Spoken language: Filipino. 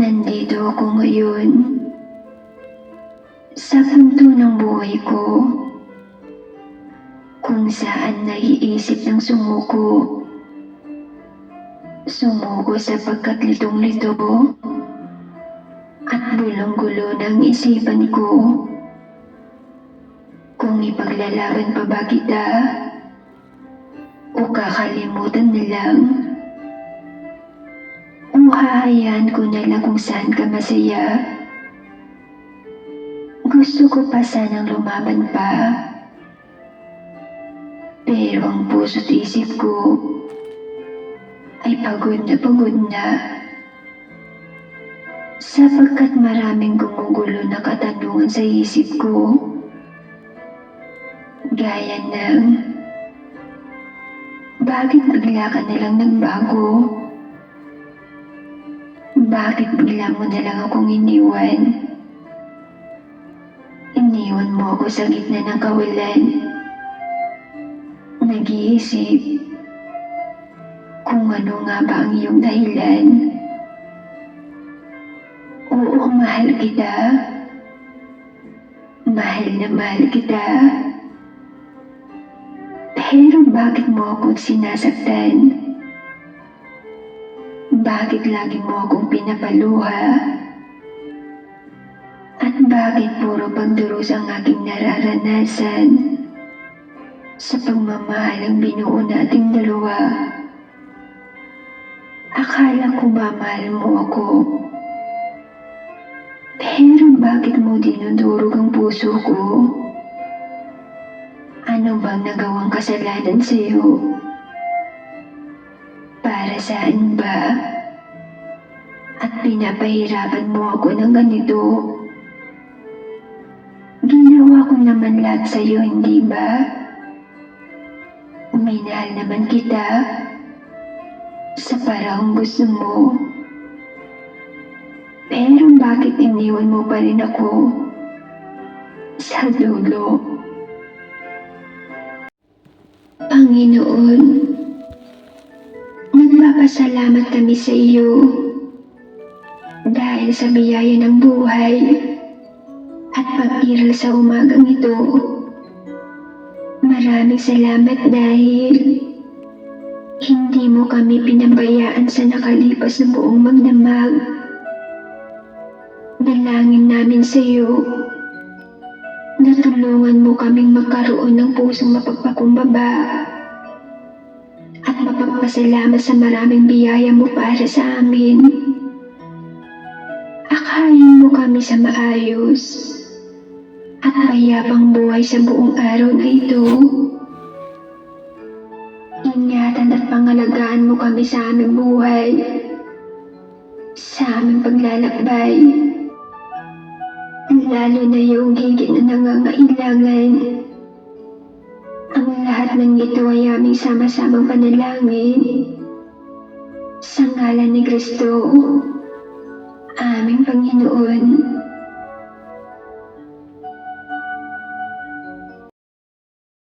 Nandito ako ngayon. Sa punto ng buhay ko. Kung saan naiisip ng sumuko. Sumuko sapagkat litong-lito. At bulong-gulo ng isipan ko. Kung ipaglalaban pa ba kita? O kakalimutan na lang? Hahayaan ko na lang kung saan ka masaya? Gusto ko pa sanang lumaban pa. Pero ang puso't isip ko ay pagod na pagod na. Sapagkat maraming gumugulo na katanungan sa isip ko. Gaya ng, bakit bigla ka na lang nagbago? Bakit bigla mo na lang akong iniwan? Iniwan mo ako sa gitna ng kawalan. Nag-iisip kung ano nga ba ang iyong dahilan. Oo, mahal kita. Mahal na mahal kita. Pero bakit mo akong sinasaktan? Bakit lagi mo akong pinapaluha? At bakit puro pagduros ang aking nararanasan? Sa pagmamahal ang binuo nating dalawa. Akala ko ba mahal mo ako? Pero bakit mo dinudurog ang puso ko? Ano bang nagawang kasalanan sa'yo? Para saan ba? At pinapahirapan mo ako ng ganito? Ginawa ko naman lahat sa'yo, hindi ba? Minahal naman kita sa parang gusto mo. Pero bakit iniwan mo pa rin ako sa dulo? Panginoon, nagpapasalamat kami sa iyo dahil sa biyaya ng buhay at pag-iral sa umagang ito. Maraming salamat dahil hindi mo kami pinabayaan sa nakalipas na buong magdamag. Dalangin namin sa iyo Natulungan mo kaming magkaroon ng pusong mapagpakumbaba mapagpasalamat sa maraming biyaya mo para sa amin. Akayin mo kami sa maayos at mayabang buhay sa buong araw na ito. Ingatan at pangalagaan mo kami sa aming buhay, sa aming paglalakbay lalo na yung higit na nangangailangan. Ang lahat ng ito ay aming sama-samang panalangin. Sa ngalan ni Kristo, aming Panginoon.